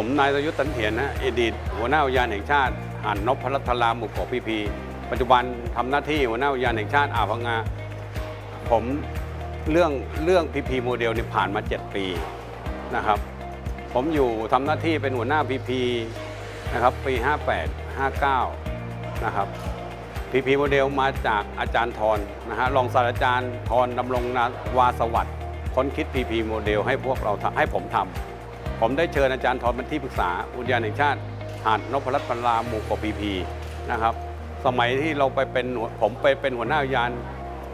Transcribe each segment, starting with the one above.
ผมนายสยุทธ์ตันเถียนนะอดีตหัวหน้าอุทยานแห่งชาติอ่านนพรัตนราหมู่เกาะพีพี ปัจจุบันทำหน้าที่หัวหน้าอุทยานแห่งชาติอ่าวพังงาผมเรื่องเรื่องพีพีโมเดลนี่ผ่านมา 7 ปีนะครับ ผมอยู่ทำหน้าที่เป็นหัวหน้าพีพีนะครับปี 58 59 นะครับพีพีโมเดลมาจากอาจารย์ทรนะฮะรองศาสตราจารย์ทรดำรงนาวาสวัสดิ์ค้นคิดพีพีโมเดลให้พวกเราทำให้ผมทำ ผมได้เชิญอาจารย์ทรเป็นที่ปรึกษาอุทยานแห่งชาติ หาดนพรัตน์พันลาหมู่เกาะพีพีนะครับ สมัยที่เราไปเป็นผมไปเป็นหัวหน้าอุทยาน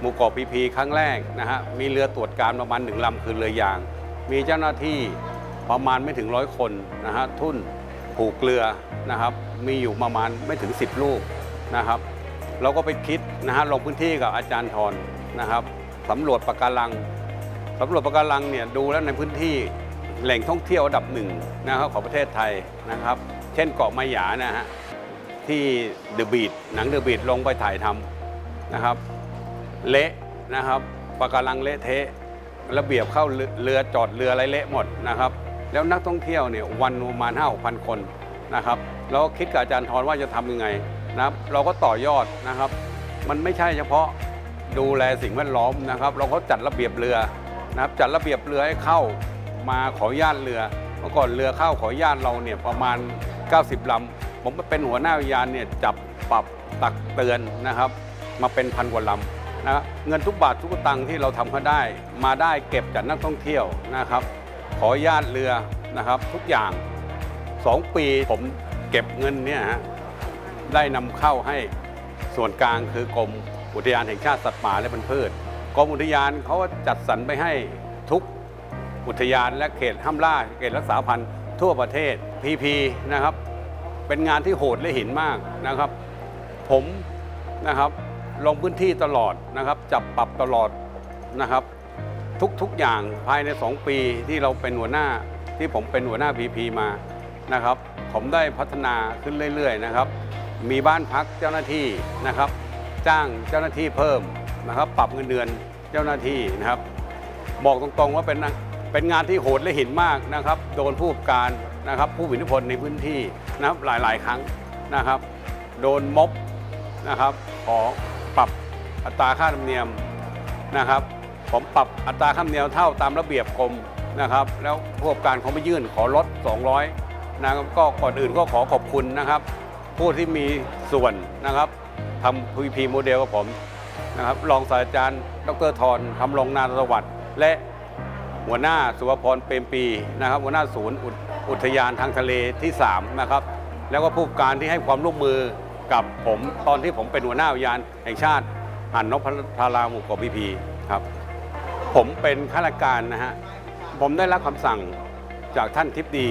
หมู่เกาะพีพีครั้งแรกนะฮะมีเรือตรวจการประมาณหนึ่งลำคือเรือยาง มีเจ้าหน้าที่ประมาณไม่ถึงร้อยคนนะฮะทุ่นผูกเรือนะครับ มีอยู่ประมาณไม่ถึง 10 ลูกนะครับ เราก็ไปคิดนะฮะลงพื้นที่กับอาจารย์ทรนะครับสำรวจปะการังสำรวจปะการังเนี่ยดูแล้วในพื้นที่ แหล่งท่องเที่ยวอันดับหนึ่งนะครับของประเทศไทยนะครับ เช่นเกาะมาหยานะฮะที่เดอะบีดหนังเดอะบีดลงไปถ่ายทำนะครับ เละนะครับปะการังเละเทะระเบียบเข้าเรือจอดเรืออะไรเละหมดนะครับ แล้วนักท่องเที่ยวเนี่ยวันประมาณห้าหกพันคนนะครับเราก็คิดกับอาจารย์ทรว่าจะทำยังไงนะครับเราก็ต่อยอดนะครับ มันไม่ใช่เฉพาะดูแลสิ่งแวดล้อมนะครับ เราก็จัดระเบียบเรือนะครับจัดระเบียบเรือให้เข้า มาขออนุญาตเรือเมื่อก่อนเรือเข้าขออนุญาตเราเนี่ยประมาณ 90ลำผมเป็นหัวหน้าอุทยานเนี่ยจับปรับตักเตือนนะครับ มาเป็นพันกว่าลำนะครับเงินทุกบาททุกตังค์ที่เราทำเขาได้ มาได้เก็บจากนักท่องเที่ยวนะครับ ขออนุญาตเรือนะครับ ทุกอย่าง 2 ปีผมเก็บเงินเนี่ยฮะได้นำเข้าให้ส่วนกลางคือกรมอุทยานแห่งชาติสัตว์ป่าและพันธุ์พืชกรมอุทยานเขาจัดสรรไปให้ทุก อุทยานและเขตห้ามล่าเขตรักษาพันธุ์ทั่วประเทศ PP นะครับเป็นงานที่โหดและหินมากนะครับ ผมนะครับลงพื้นที่ตลอดนะครับ จับปรับตลอดนะครับ ทุกๆอย่างภายใน 2 ปีที่เราเป็นหัวหน้าที่ผมเป็นหัวหน้า PP มานะครับ ผมได้พัฒนาขึ้นเรื่อยๆนะครับ มีบ้านพักเจ้าหน้าที่นะครับ จ้างเจ้าหน้าที่เพิ่มนะครับ ปรับเงินเดือนเจ้าหน้าที่นะครับ บอกตรงๆว่าเป็น เป็นงานที่โหดและหินมากนะครับ โดนผู้การนะครับ ผู้มีอิทธิพลในพื้นที่นะครับหลาย ๆ ครั้งนะครับ โดนม็อบนะครับ ขอปรับอัตราค่าธรรมเนียมนะครับ ผมปรับอัตราค่าธรรมเนียมเท่าตามระเบียบกรมนะครับ แล้วผู้ประกอบการเขาไม่ยื่นขอลด 200นะครับก็ก่อนอื่นก็ขอขอบคุณนะครับ ผู้ที่มีส่วนนะครับทำ PVP โมเดลกับผมนะครับรองศาสตราจารย์ ดรทรทำรงนาสวัสดิ์และ หัวหน้าสุวพรเปรมปีนะครับ หัวหน้าศูนย์อุทยานทางทะเลที่3นะครับแล้วก็ผู้การที่ให้ความร่วมมือกับผมตอนที่ผมเป็นหัวหน้าอุทยานแห่งชาติหันนพพาราหมู่เกาะพีพีครับ ผมเป็นข้าราชการนะฮะผมได้รับคำสั่งจากท่านทิพดี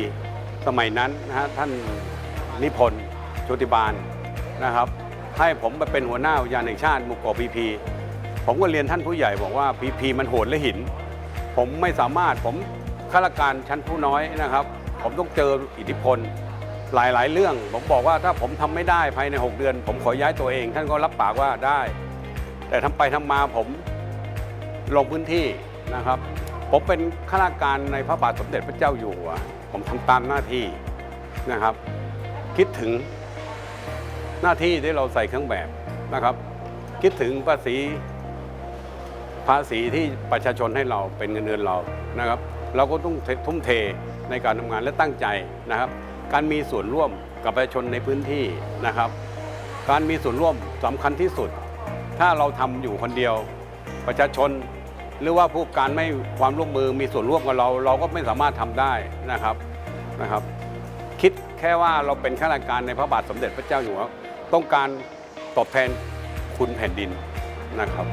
สมัยนั้นนะฮะท่านนิพนธ์โชติบาลนะครับ ให้ผมไปเป็นหัวหน้าอุทยานแห่งชาติหมู่เกาะพีพีผมก็เรียนท่านผู้ใหญ่บอกว่าพีพีมันโหดและหิน ผมไม่สามารถผมข้าราชการชั้นผู้น้อยนะครับ ผมต้องเจออิทธิพลหลาย ๆ เรื่อง ผมบอกว่าถ้าผมทำไม่ได้ภายใน 6 เดือน ผมขอย้ายตัวเอง ท่านก็รับปากว่าได้ แต่ทำไปทำมาผมลงพื้นที่นะครับ ผมเป็นข้าราชการในพระบาทสมเด็จพระเจ้าอยู่หัวผมทำตามหน้าที่นะครับ คิดถึงหน้าที่ที่เราใส่เครื่องแบบนะครับ คิดถึงภาษี ภาษีที่ประชาชนให้เราเป็นเงินเดือนเรานะครับ เราก็ต้องทุ่มเทในการทำงานและตั้งใจนะครับ การมีส่วนร่วมกับประชาชนในพื้นที่นะครับ การมีส่วนร่วมสำคัญที่สุด ถ้าเราทำอยู่คนเดียว ประชาชนหรือว่าผู้การไม่ความร่วมมือมีส่วนร่วมกับเรา เราก็ไม่สามารถทำได้นะครับนะครับ คิดแค่ว่าเราเป็นข้าราชการในพระบาทสมเด็จพระเจ้าอยู่หัวต้องการตอบแทนคุณแผ่นดินนะครับ